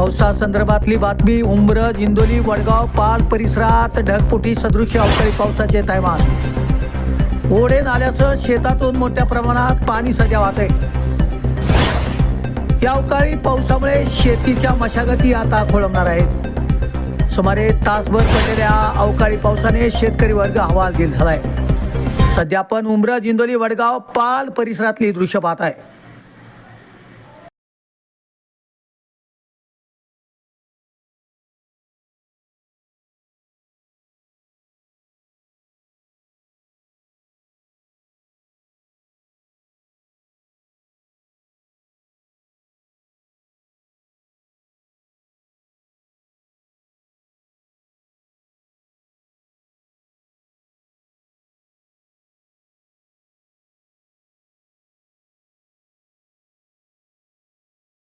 पावसासंदर्भातली बातमी उंब्रज इंदोली वडगाव पाल परिसरात ढगपुटी सदृश्य अवकाळी पावसाचे थैमान ओढे नाल्यासह शेतातून मोठ्या प्रमाणात पाणी सध्या वाहते आहे. या अवकाळी पावसामुळे शेतीच्या मशागती आता खोळंबणार आहेत. सुमारे तासभर पडलेल्या अवकाळी पावसाने शेतकरी वर्ग हवालदिल झालाय. सध्या आपण उमरज इंदोली वडगाव पाल परिसरातली दृश्य पाहत आहे.